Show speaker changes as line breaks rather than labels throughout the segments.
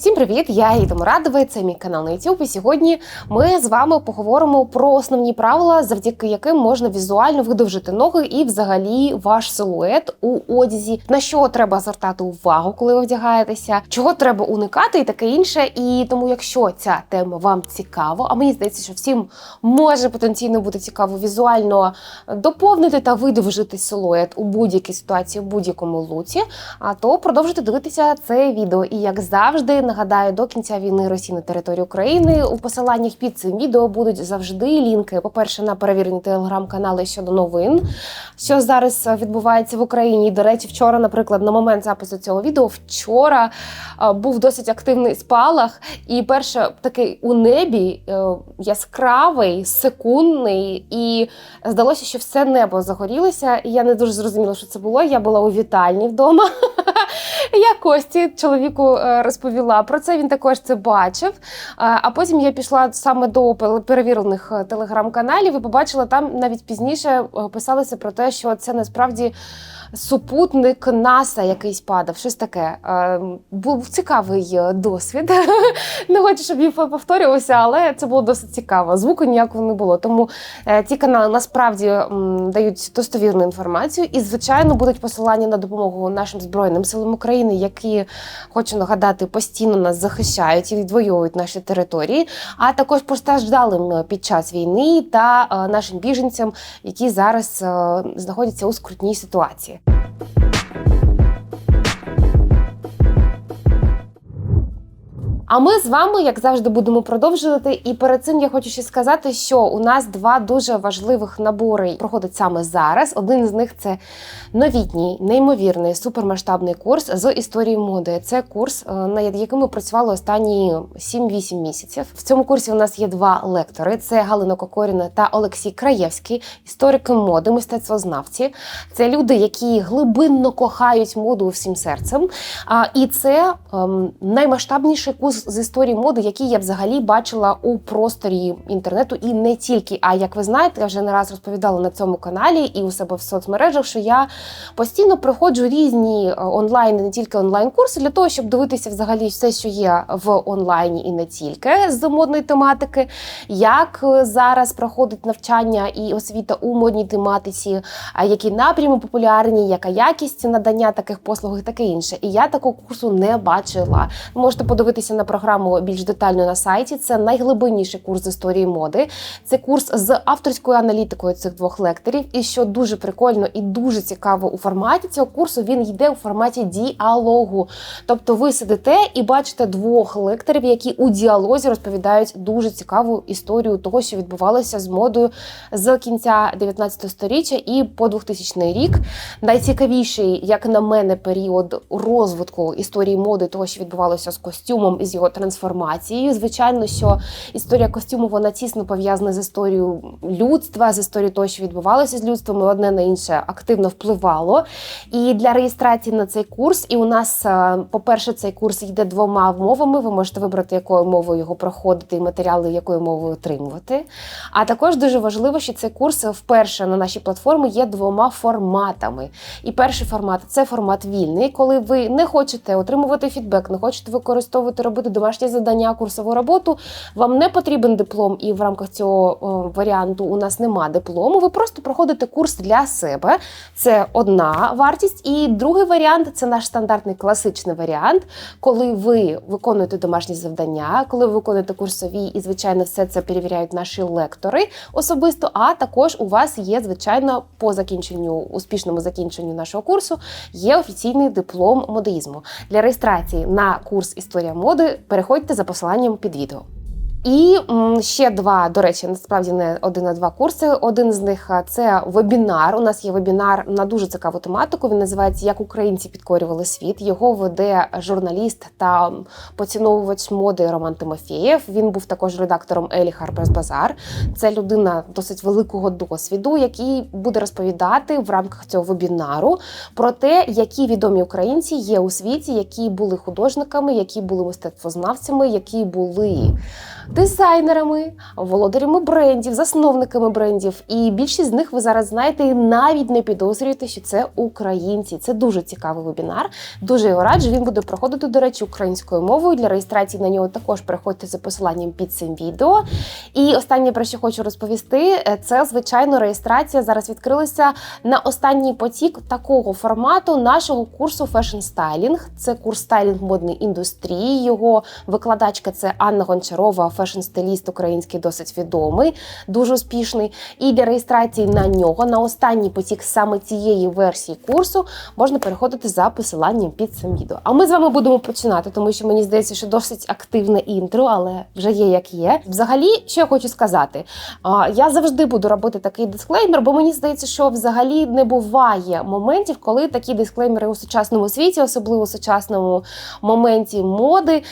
Всім привіт! Я Іда Мурадова, це мій канал на YouTube. І сьогодні ми з вами поговоримо про основні правила, завдяки яким можна візуально видовжити ноги і, взагалі, ваш силует у одязі. На що треба звертати увагу, коли ви вдягаєтеся, чого треба уникати, і таке інше. І тому, якщо ця тема вам цікава, а мені здається, що всім може потенційно бути цікаво візуально доповнити та видовжити силует у будь-якій ситуації, у будь-якому луці, а то продовжуйте дивитися це відео. І як завжди, нагадаю, до кінця війни Росії на території України у посиланнях під цим відео будуть завжди лінки. По перше, на перевірені телеграм-канали щодо новин, що зараз відбувається в Україні. До речі, вчора, наприклад, на момент запису цього відео, вчора був досить активний спалах, і перше такий у небі е, яскравий, секундний, і здалося, що все небо загорілося. Я не дуже зрозуміла, що це було. Я була у вітальні вдома. Я Кості чоловіку е, розповіла про це. Він також це бачив. А потім я пішла саме до перевірених е, телеграм-каналів і побачила там навіть пізніше е, писалося про те, що це насправді. Супутник НАСА якийсь падав, щось таке. Був цікавий е, досвід. Не хочу, щоб він повторювався, але це було досить цікаво. Звуку ніякого не було. Тому ті канали насправді дають достовірну інформацію і, звичайно, будуть посилання на допомогу нашим збройним силам України, які хочу нагадати, постійно нас захищають і відвоюють наші території, а також постраждалим е, під час війни та е, нашим біженцям, які зараз е, знаходяться у скрутній ситуації. А ми з вами, як завжди, будемо продовжувати. І перед цим я хочу ще сказати, що у нас два дуже важливих набори проходять саме зараз. Один з них це новітній, неймовірний супермасштабний курс з історії моди. Це курс, е, над яким ми працювали останні 7-8 місяців. В цьому курсі у нас є два лектори: це Галина Кокоріна та Олексій Краєвський, історики моди, мистецтвознавці. Це люди, які глибинно кохають моду всім серцем. І це ем, наймасштабніший курс з історії моди, який я взагалі бачила у просторі інтернету, і не тільки. А як ви знаєте, я вже не раз розповідала на цьому каналі і у себе в соцмережах, що я постійно проходжу різні е, онлайн, не тільки онлайн-курси для того, щоб дивитися взагалі все, що є в онлайні, і не тільки з модної тематики, як е, зараз проходить навчання і освіта у модній тематиці, які напрями популярні, яка якість надання таких послуг і таке інше. І я такого курсу не бачила. Можете подивитися на програму більш детально на сайті. Це найглибинніший курс з історії моди. Це курс з авторською аналітикою цих двох лекторів. І що дуже прикольно і дуже цікаво у форматі цього курсу, він йде у форматі діалогу. Тобто ви сидите і бачите двох лекторів, які у діалозі розповідають дуже цікаву історію того, що відбувалося з модою з кінця 19 століття і по 2000 рік. Найцікавіший, як на мене, період розвитку історії моди, того, що відбувалося з костюмом і з його трансформацією. Звичайно, що історія костюму вона тісно пов'язана з історією людства, з історією того, що відбувалося з людством, і одне на інше активно впливало. І для реєстрації на цей курс, і у нас, е, по-перше, цей курс йде двома мовами. Ви можете вибрати, якою мовою його проходити, і матеріали, якою мовою отримувати. А також дуже важливо, що цей курс вперше на нашій платформі є двома форматами. І перший формат це формат вільний, коли ви не хочете отримувати фідбек, не хочете використовувати робити домашні завдання, курсову роботу. Вам не потрібен диплом, і в рамках цього варіанту у нас нема диплому. Ви просто проходите курс для себе. Це одна вартість. І другий варіант це наш стандартний класичний варіант, коли ви виконуєте домашні завдання, коли ви виконуєте курсові, і звичайно, все це перевіряють наші лектори особисто. А також у вас є, звичайно, по закінченню успішному закінченню нашого курсу є офіційний диплом модеїзму для реєстрації на курс історія моди. Переходьте за посиланням під відео. І ще два, до речі, насправді не один, а два курси. Один з них це вебінар. У нас є вебінар на дуже цікаву тематику. Він називається Як українці підкорювали світ. Його веде журналіст та поціновувач моди Роман Тимофєєв. Він був також редактором Елі Харперс Базар. Це людина досить великого досвіду, який буде розповідати в рамках цього вебінару про те, які відомі українці є у світі, які були художниками, які були мистецтвознавцями, які були дизайнерами, володарями брендів, засновниками брендів. І більшість з них ви зараз знаєте і навіть не підозрюєте, що це українці. Це дуже цікавий вебінар. Дуже його раджу. Він буде проходити, до речі, українською мовою. Для реєстрації на нього також переходьте за посиланням під цим відео. І останнє про що хочу розповісти, е, це звичайно реєстрація зараз відкрилася на останній потік такого формату нашого курсу Fashion Styling. Це курс стайлінг модної індустрії. Його викладачка це Анна Гончарова, фешн-стиліст український, досить відомий, дуже успішний. І для реєстрації на нього на останній потік саме цієї версії курсу можна переходити за посиланням під цим відео. А ми з вами будемо починати, тому що мені здається, що досить активне інтро, але вже є як є. Взагалі, що я хочу сказати, я завжди буду робити такий дисклеймер, бо мені здається, що взагалі не буває моментів, коли такі дисклеймери у сучасному світі, особливо у сучасному моменті моди,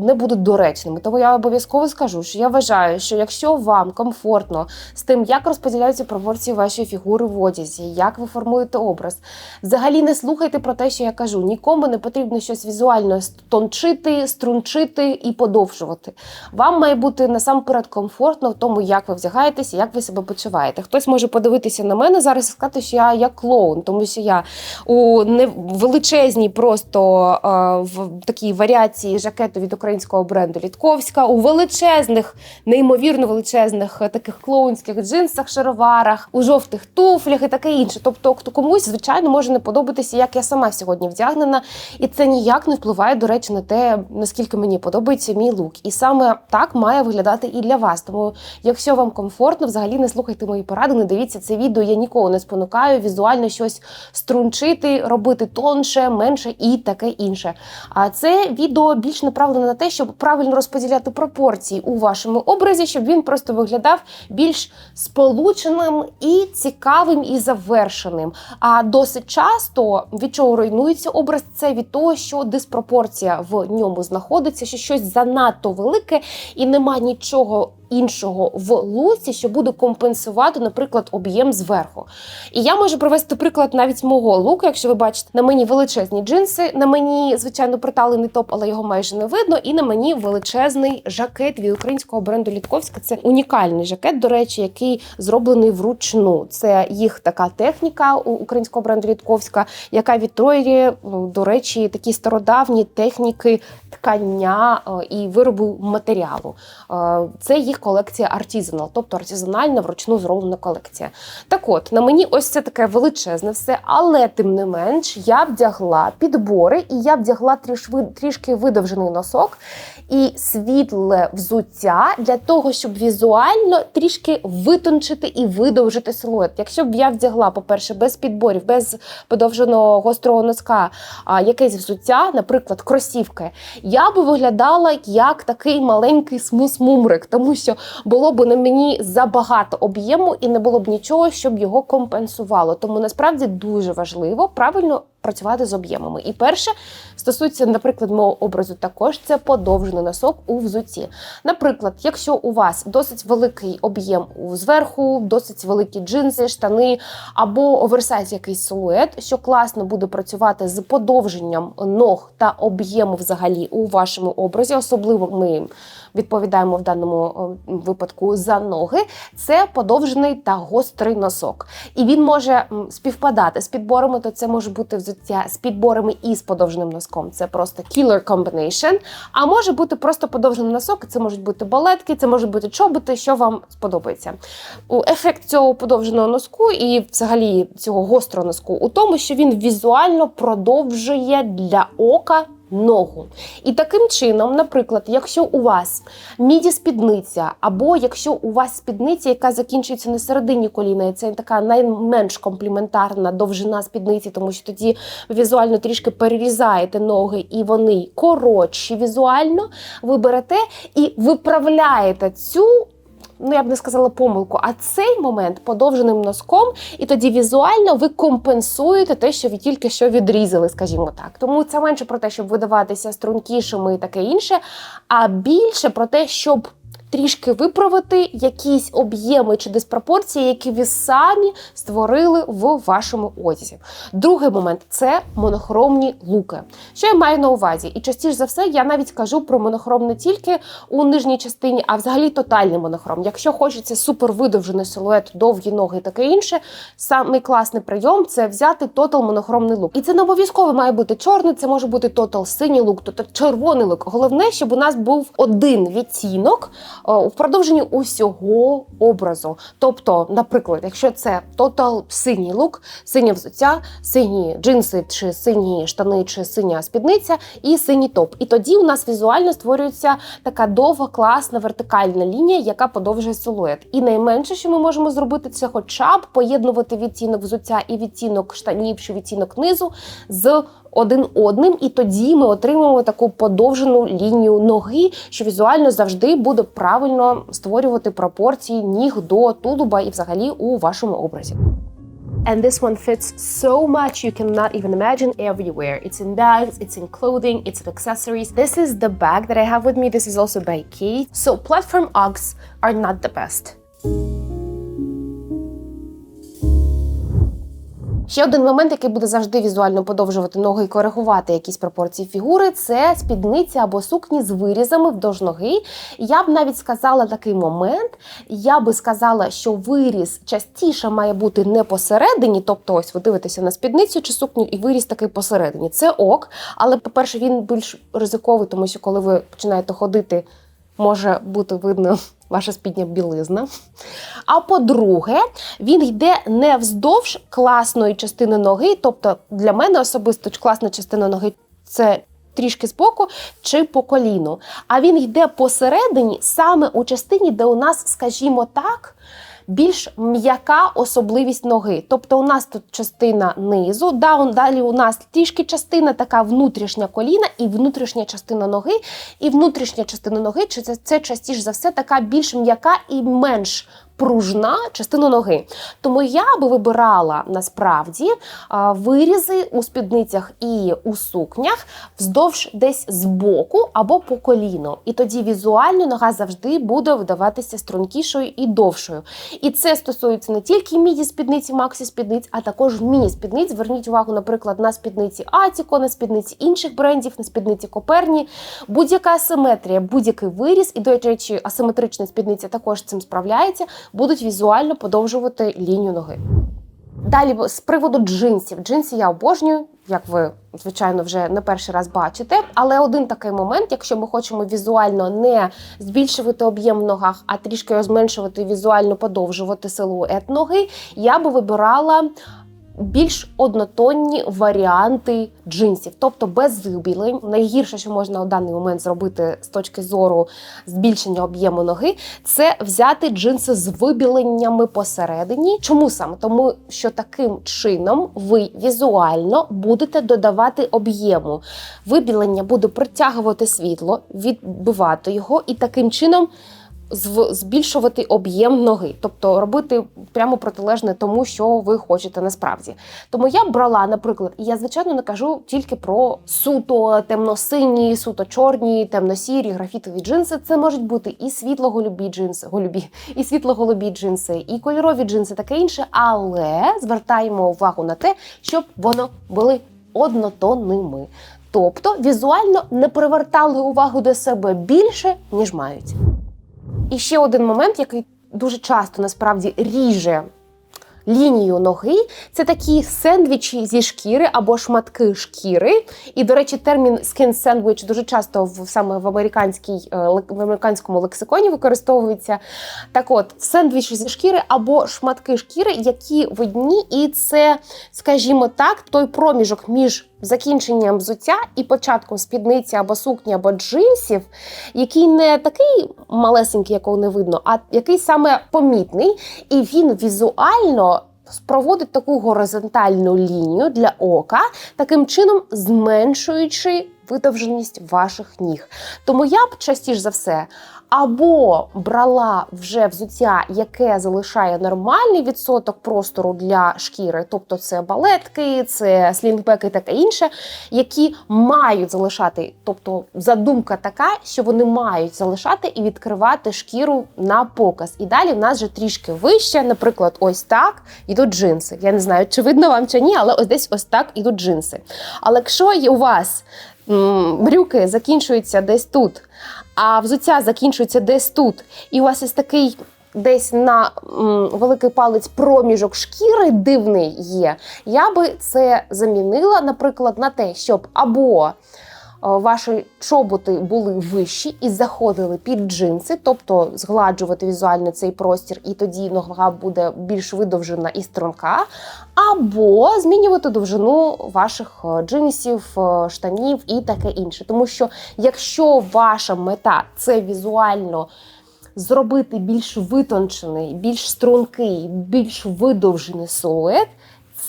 не будуть доречними. Тому я обов'язково скажу, що я вважаю, що якщо вам комфортно з тим, як розподіляються пропорції вашої фігури в одязі, як ви формуєте образ, взагалі не слухайте про те, що я кажу. Нікому не потрібно щось візуально тончити, струнчити і подовжувати. Вам має бути насамперед комфортно в тому, як ви вдягаєтеся, як ви себе почуваєте. Хтось може подивитися на мене зараз і сказати, що я як клоун, тому що я у величезній просто е, в такій варіації жакету від українського бренду Літковська, у величезних, неймовірно величезних е, таких клоунських джинсах, шароварах, у жовтих туфлях і таке інше. Тобто, хто комусь, звичайно, може не подобатися, як я сама сьогодні вдягнена, і це ніяк не впливає, до речі, на те, наскільки мені подобається мій лук. І саме так має виглядати і для вас. Тому, якщо вам комфортно, взагалі не слухайте мої поради, не дивіться це відео. Я нікого не спонукаю візуально щось струнчити, робити тонше, менше і таке інше. А це відео більш направлене на те, щоб правильно розподіляти пропорції у вашому образі, щоб він просто виглядав більш сполученим і цікавим і завершеним. А досить часто від чого руйнується образ, це від того, що диспропорція в ньому знаходиться, що щось занадто велике і нема нічого іншого в луці, що буде компенсувати, наприклад, об'єм зверху. І я можу привести приклад навіть мого луку. Якщо ви бачите, на мені величезні джинси, на мені, звичайно, приталений топ, але його майже не видно. І на мені величезний жакет від українського бренду Літковська. Це унікальний жакет, до речі, який зроблений вручну. Це їх така техніка у українського бренду Літковська, яка відтроює, до речі, такі стародавні техніки ткання і виробу матеріалу. Це їх колекція Artisanal, тобто артизанальна вручну зроблена колекція. Так от, на мені ось це таке величезне все, але тим не менш я вдягла підбори і я вдягла трішки видовжений носок і світле взуття для того, щоб візуально трішки витончити і видовжити силует. Якщо б я вдягла, по-перше, без підборів, без подовженого гострого носка, а якесь взуття, наприклад, кросівки, я би виглядала як такий маленький смус-мумрик, тому що було б на мені забагато об'єму і не було б нічого, щоб його компенсувало. Тому насправді дуже важливо правильно працювати з об'ємами. І перше стосується, наприклад, мого образу, також це подовжений носок у взутті. Наприклад, якщо у вас досить великий об'єм зверху, досить великі джинси, штани або оверсайз якийсь силует, що класно буде працювати з подовженням ног та об'єму взагалі у вашому образі, особливо ми відповідаємо в даному випадку за ноги, це подовжений та гострий носок. І він може співпадати з підборами, то це може бути взуття з підборами і з подовженим носком. Це просто killer combination. А може бути просто подовжений носок, це можуть бути балетки, це можуть бути чоботи, що вам сподобається. Ефект цього подовженого носку і взагалі цього гострого носку у тому, що він візуально продовжує для ока ногу. І таким чином, наприклад, якщо у вас міді спідниця, або якщо у вас спідниця, яка закінчується на середині коліна, і це така найменш компліментарна довжина спідниці, тому що тоді візуально трішки перерізаєте ноги, і вони коротші візуально, ви берете і виправляєте цю ну я б не сказала помилку, а цей момент подовженим носком, і тоді візуально ви компенсуєте те, що ви тільки що відрізали, скажімо так. Тому це менше про те, щоб видаватися стрункішими і таке інше, а більше про те, щоб трішки виправити якісь об'єми чи диспропорції, які ви самі створили в вашому одязі. Другий момент це монохромні луки. Що я маю на увазі? І частіше за все я навіть кажу про монохром не тільки у нижній частині, а взагалі тотальний монохром. Якщо хочеться супер видовжений силует, довгі ноги і таке інше, самий класний прийом це взяти тотал монохромний лук. І це не обов'язково має бути чорний, це може бути тотал синій лук, тотал червоний лук. Головне, щоб у нас був один відтінок в продовженні усього образу. Тобто, наприклад, якщо це тотал синій лук, синє взуття, сині джинси, чи сині штани, чи синя спідниця, і синій топ. І тоді у нас візуально створюється така довга, класна вертикальна лінія, яка подовжує силует. І найменше, що ми можемо зробити, це хоча б поєднувати відтінок взуття і відтінок штанів, чи відтінок низу з один одним, і тоді ми отримуємо таку подовжену лінію ноги, що візуально завжди буде правильно створювати пропорції ніг до тулуба і взагалі у вашому образі. And this one fits so much you cannot even imagine everywhere. It's in bags, it's in clothing, it's in accessories. This is the bag that I have with me. This is also by Kate. So platform Uggs are not the best. Ще один момент, який буде завжди візуально подовжувати ноги і коригувати якісь пропорції фігури, це спідниці або сукні з вирізами вдовж ноги. Я б навіть сказала такий момент. Я би сказала, що виріз частіше має бути не посередині, тобто, ось ви дивитеся на спідницю чи сукню, і виріз такий посередині. Це ок, але, по-перше, він більш ризиковий, тому що коли ви починаєте ходити, може бути видно ваша спідня білизна. А по-друге, він йде не вздовж класної частини ноги. Тобто, для мене особисто класна частина ноги це трішки збоку чи по коліну. А він йде посередині, саме у частині, де у нас, скажімо так, більш м'яка особливість ноги. Тобто у нас тут частина низу, далі у нас трішки частина така внутрішня коліна і внутрішня частина ноги. І внутрішня частина ноги це, це частіше за все така більш м'яка і менш пружна частина ноги. Тому я би вибирала насправді вирізи у спідницях і у сукнях вздовж десь збоку або по коліну. І тоді візуально нога завжди буде видаватися стрункішою і довшою. І це стосується не тільки міді спідниці, максі спідниць, а також міні спідниць. Зверніть увагу, наприклад, на спідниці Атіко, на спідниці інших брендів, на спідниці Коперні. Будь-яка асиметрія, будь-який виріз, і до речі, асиметрична спідниця також з цим справляється, будуть візуально подовжувати лінію ноги. Далі з приводу джинсів. Джинси я обожнюю, як ви звичайно вже не перший раз бачите. Але один такий момент, якщо ми хочемо візуально не збільшувати об'єм в ногах, а трішки розменшувати, зменшувати, візуально подовжувати силует ноги, я би вибирала. Більш однотонні варіанти джинсів, тобто без вибілень. Найгірше, що можна у даний момент зробити з точки зору збільшення об'єму ноги, це взяти джинси з вибіленнями посередині. Чому саме? Тому що таким чином ви візуально будете додавати об'єму. Вибілення буде притягувати світло, відбивати його, і таким чином. Збільшувати об'єм ноги, тобто робити прямо протилежне тому, що ви хочете насправді. Тому я брала, наприклад, і я звичайно не кажу тільки про суто темно-сині, суто чорні, темно-сірі, графітові джинси. Це можуть бути і світло-голубі джинси, голубі, і світло-голубі джинси, і кольорові джинси, таке інше. Але звертаємо увагу на те, щоб воно були однотонними. Тобто візуально не привертали увагу до себе більше, ніж мають. І ще один момент, який дуже часто насправді ріже лінію ноги, це такі сендвічі зі шкіри або шматки шкіри. І, до речі, термін skin sandwich дуже часто в саме в американській е, в американському лексиконі використовується. Так от, сендвічі зі шкіри або шматки шкіри, які видні, і це, скажімо так, той проміжок між закінченням взуття і початком спідниці або сукні, або джинсів, який не такий малесенький, якого не видно, а який саме помітний, і він візуально. Проводить таку горизонтальну лінію для ока, таким чином зменшуючи видовженість ваших ніг. Тому я б частіше за все або брала вже взуття, яке залишає нормальний відсоток простору для шкіри, тобто це балетки, це слінгбеки таке інше, які мають залишати, тобто задумка така, що вони мають залишати і відкривати шкіру на показ. І далі в нас вже трішки вище, наприклад, ось так ідуть джинси. Я не знаю, чи видно вам чи ні, але ось десь ось так ідуть джинси. Але якщо у вас брюки закінчуються десь тут, а взуття закінчується десь тут, і у вас є такий. Десь на м, великий палець проміжок шкіри дивний є. Я би це замінила, наприклад, на те, щоб або ваші чоботи були вищі і заходили під джинси, тобто згладжувати візуально цей простір, і тоді нога буде більш видовжена і струнка, або змінювати довжину ваших е, джинсів, е, штанів і таке інше. Тому що якщо ваша мета це візуально зробити більш витончений, більш стрункий, більш видовжений силует,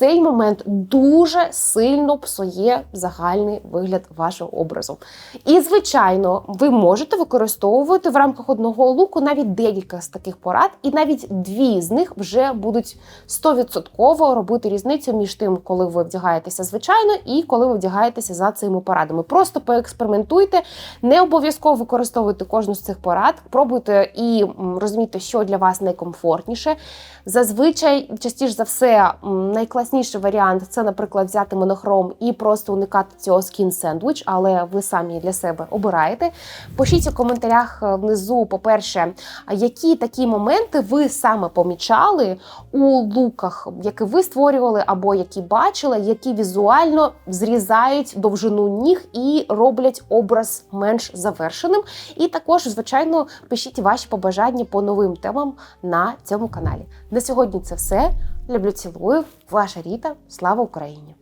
цей момент дуже сильно псує загальний вигляд вашого образу. І, звичайно, ви можете використовувати в рамках одного луку навіть декілька з таких порад, і навіть дві з них вже будуть 100% робити різницю між тим, коли ви вдягаєтеся звичайно, і коли ви вдягаєтеся за цими порадами. Просто поекспериментуйте, не обов'язково використовуйте кожну з цих порад, пробуйте і розумійте, що для вас найкомфортніше. Зазвичай, частіше за все, м, найкласніший варіант це, наприклад, взяти монохром і просто уникати цього скін сендвіч, але ви самі для себе обираєте. Пишіть у коментарях е, внизу, по-перше, які такі моменти ви саме помічали у луках, які ви створювали або які бачили, які візуально зрізають довжину ніг і роблять образ менш завершеним. І також, звичайно, пишіть ваші побажання по новим темам на цьому каналі. На сьогодні це все. Люблю, цілую. Ваша Ріта. Слава Україні!